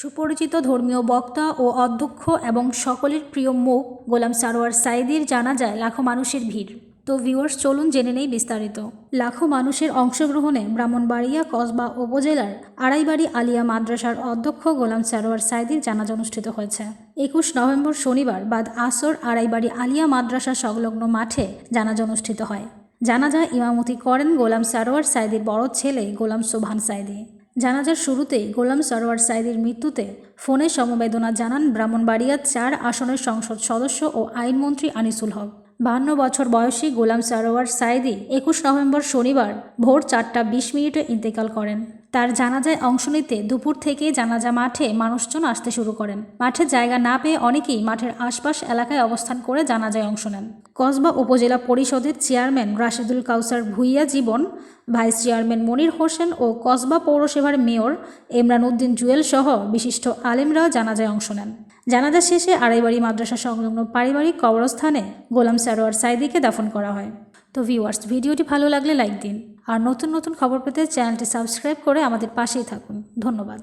সুপরিচিত ধর্মীয় বক্তা ও অধ্যক্ষ এবং সকলের প্রিয় মুখ গোলাম সারোয়ার সাইদির জানা যায় লাখো মানুষের ভিড়। তো ভিউয়ার্স চলুন জেনে নেই বিস্তারিত। লাখো মানুষের অংশগ্রহণে ব্রাহ্মণবাড়িয়া, কসবা উপজেলার আড়াইবাড়ি আলিয়া মাদ্রাসার অধ্যক্ষ গোলাম সারোয়ার সাইদির জানাজা অনুষ্ঠিত হয়েছে। একুশ নভেম্বর শনিবার বাদ আসর আড়াইবাড়ি আলিয়া মাদ্রাসা সংলগ্ন মাঠে জানাজা অনুষ্ঠিত হয়। জানাজা ইমামতি করেন গোলাম সারোয়ার সাইদির বড় ছেলে গোলাম সোভান সাইদি। জানাজার শুরুতেই গোলাম সরোয়ার সাইদির মৃত্যুতে ফোনে সমবেদনা জানান ব্রাহ্মণবাড়িয়ার চার আসনের সংসদ সদস্য ও আইনমন্ত্রী আনিসুল হক। বাহান্ন বছর বয়সী গোলাম সরোয়ার সাইদি একুশ নভেম্বর শনিবার ভোর চারটা বিশ মিনিটে ইন্তেকাল করেন। তার জানাজায় অংশ নিতে দুপুর থেকে জানাজা মাঠে মানুষজন আসতে শুরু করেন। মাঠে জায়গা না পেয়ে অনেকেই মাঠের আশপাশ এলাকায় অবস্থান করে জানাজায় অংশ নেন। কসবা উপজেলা পরিষদের chairman Rashedul Kawsar Bhuiyan Jibon, vice chairman Monir Hossain ও কসবা পৌরসভার মেয়র এমরান উদ্দিন জুয়েল সহ বিশিষ্ট আলেমরা জানাজায় অংশ নেন। জানাজা শেষে আড়াইবাড়ি মাদ্রাসা সংলগ্ন পারিবারিক কবরস্থানে গোলাম সারোয়ার সাইদিকে দাফন করা হয়। তো ভিউয়ার্স ভিডিওটি ভালো লাগলে লাইক দিন। আর নতুন নতুন খবর পেতে চ্যানেলটি সাবস্ক্রাইব করে আমাদের পাশেই থাকুন। ধন্যবাদ।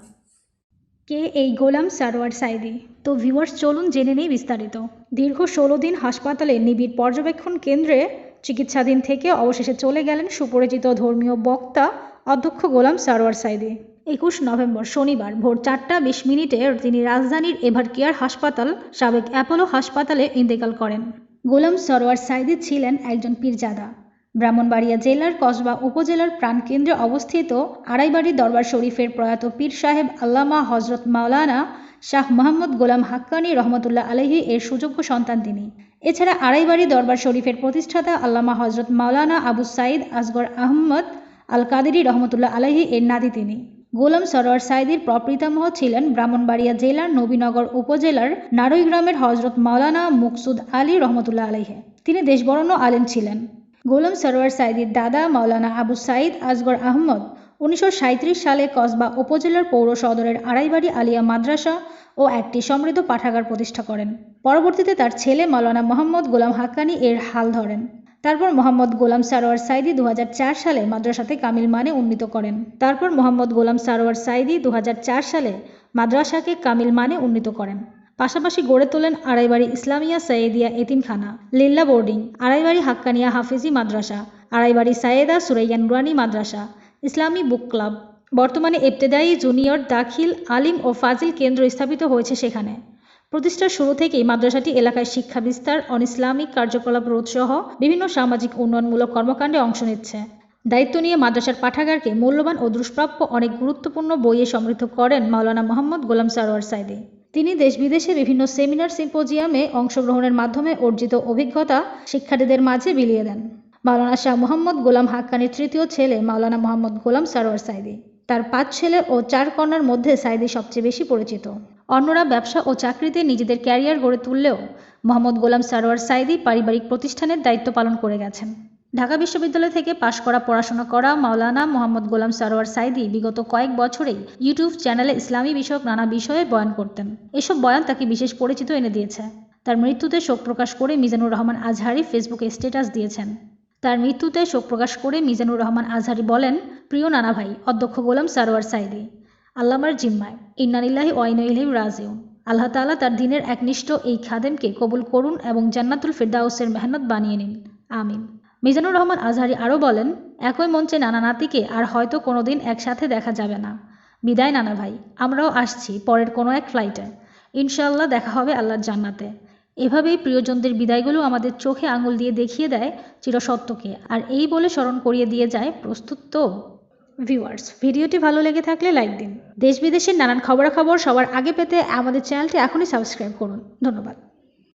কে এই গোলাম সারোয়ার সাইদি? তো ভিউয়ার্স চলুন জেনে নেই বিস্তারিত। দীর্ঘ ষোলো দিন হাসপাতালে নিবিড় পর্যবেক্ষণ কেন্দ্রে চিকিৎসাধীন থেকে অবশেষে চলে গেলেন সুপরিচিত ধর্মীয় বক্তা অধ্যক্ষ গোলাম সারোয়ার সাইদি। একুশ নভেম্বর শনিবার ভোর চারটা বিশ মিনিটে তিনি রাজধানীর এভারকেয়ার হাসপাতাল, সাবেক অ্যাপোলো হাসপাতালে ইন্তেকাল করেন। গোলাম সরোয়ার সাইদি ছিলেন একজন পীরজাদা। ব্রাহ্মণবাড়িয়া জেলার কসবা উপজেলার প্রাণকেন্দ্রে অবস্থিত আড়াইবাড়ি দরবার শরীফের প্রয়াত পীর সাহেব আল্লামা হজরত মাওলানা শাহ মোহাম্মদ গোলাম হাক্কানি রহমতুল্লাহ আলহী এর সুযোগ্য সন্তান তিনি। এছাড়া আড়াইবাড়ি দরবার শরীফের প্রতিষ্ঠাতা আল্লামা হজরত মাওলানা আবু সাইদ আসগর আহমদ আল কাদেরি রহমতুল্লাহ আলহী এর নাদি তিনি। গোলাম সরোয়ার সাইদির প্রপ্রীতামহ ছিলেন ব্রাহ্মণবাড়িয়া জেলার নবীনগর উপজেলার নারৈগ্রামের হজরত মাওলানা মুকসুদ আলী রহমতুল্লাহ আলহে তিনি দেশবরণ্য আলেম ছিলেন। গোলাম সরোয়ার সাইদির দাদা মাওলানা আবু সাইদ আসগর আহমদ। উনিশশো সাঁইত্রিশ সালে কসবা উপজেলার পৌর সদরের আড়াইবাড়ি আলিয়া মাদ্রাসা ও একটি সমৃদ্ধ পাঠাগার প্রতিষ্ঠা করেন। পরবর্তীতে তার ছেলে মাওলানা মোহাম্মদ গোলাম হাক্কানি এর হাল ধরেন। তারপর মোহাম্মদ গোলাম সারোয়ার সাইদি দু হাজার চার সালে মাদ্রাসাতে কামিল মানে উন্নীত করেন। তারপর মোহাম্মদ গোলাম সারোয়ার সাইদি দু হাজার চার সালে মাদ্রাসাকে কামিল মানে উন্নীত করেন। পাশাপাশি গড়ে তোলেন আড়াইবাড়ি ইসলামিয়া সৈয়দিয়া এতিমখানা, লিল্লা বোর্ডিং, আড়াইবাড়ি হাক্কানিয়া হাফিজি মাদ্রাসা, আড়াইবাড়ি সায়েদা সুরাইয়া নুরানি মাদ্রাসা, ইসলামী বুক ক্লাব। বর্তমানে এবতেদায়ী জুনিয়র দাখিল, আলিম ও ফাজিল কেন্দ্র স্থাপিত হয়েছে সেখানে। প্রতিষ্ঠার শুরু থেকেই মাদ্রাসাটি এলাকায় শিক্ষা বিস্তার অন ইসলামিক কার্যকলাপ রোধ সহ বিভিন্ন সামাজিক উন্নয়নমূলক কর্মকাণ্ডে অংশ নিচ্ছে। দায়িত্ব নিয়ে মাদ্রাসার পাঠাগারকে মূল্যবান ও দুষ্প্রাপ্য অনেক গুরুত্বপূর্ণ বইয়ে সমৃদ্ধ করেন মাওলানা মোহাম্মদ গোলাম সারোয়ার সাইদি। তিনি দেশ বিদেশে বিভিন্ন সেমিনার, সিম্পোজিয়ামে অংশগ্রহণের মাধ্যমে অর্জিত অভিজ্ঞতা শিক্ষার্থীদের মাঝে বিলিয়ে দেন। মাওলানা শাহ মোহাম্মদ গোলাম হাক্কানির তৃতীয় ছেলে মাওলানা মোহাম্মদ গোলাম সারোয়ার সাইদি। তার পাঁচ ছেলে ও চার কন্যার মধ্যে সাইদি সবচেয়ে বেশি পরিচিত। অন্যরা ব্যবসা ও চাকরিতে নিজেদের ক্যারিয়ার গড়ে তুললেও মোহাম্মদ গোলাম সারোয়ার সাইদি পারিবারিক প্রতিষ্ঠানের দায়িত্ব পালন করে গেছেন। ঢাকা বিশ্ববিদ্যালয় থেকে পাশ করা পড়াশোনা করা মাওলানা মোহাম্মদ গোলাম সারোয়ার সাইদি বিগত কয়েক বছরেই ইউটিউব চ্যানেলে ইসলামী বিষয়ক নানা বিষয়ে বয়ান করতেন। এসব বয়ান তাকে বিশেষ পরিচিত এনে দিয়েছে। তার মৃত্যুতে শোক প্রকাশ করে মিজানুর রহমান আজহারি ফেসবুকে স্ট্যাটাস দিয়েছেন। তার মৃত্যুতে শোক প্রকাশ করে মিজানুর রহমান আজহারি বলেন, প্রিয় নানা ভাই, অধ্যক্ষ গোলাম সারোয়ার সাইদি, আল্লামার জিম্মায় ইন্নানিল্লাহি ওয়াইনইলাহি রাজিউন। আল্লাহ তাআলা তার দিনের একনিষ্ঠ এই খাদেমকে কবুল করুন এবং জান্নাতুল ফিরদাউসের মেহনত বানিয়ে নিন। আমিন। মিজানুর রহমান আজহারি আরও বলেন একই মঞ্চে নানা নাতিকে আর হয়তো কোনোদিন একসাথে দেখা যাবে না। বিদায় নানা ভাই আমরাও আসছি পরের কোনো এক ফ্লাইটে ইনশাআল্লাহ দেখা হবে আল্লাহর জান্নাতে। এভাবেই প্রিয়জনদের বিদায়গুলো আমাদের চোখে আঙুল দিয়ে দেখিয়ে দেয় চিরসত্যকে। আর এই বলে স্মরণ করিয়ে দিয়ে যায় প্রস্তুত তো? ভিউয়ার্স ভিডিওটি ভালো লেগে থাকলে লাইক দিন। দেশ বিদেশের নানান খবরাখবর সবার আগে পেতে আমাদের চ্যানেলটি এখনই সাবস্ক্রাইব করুন। ধন্যবাদ।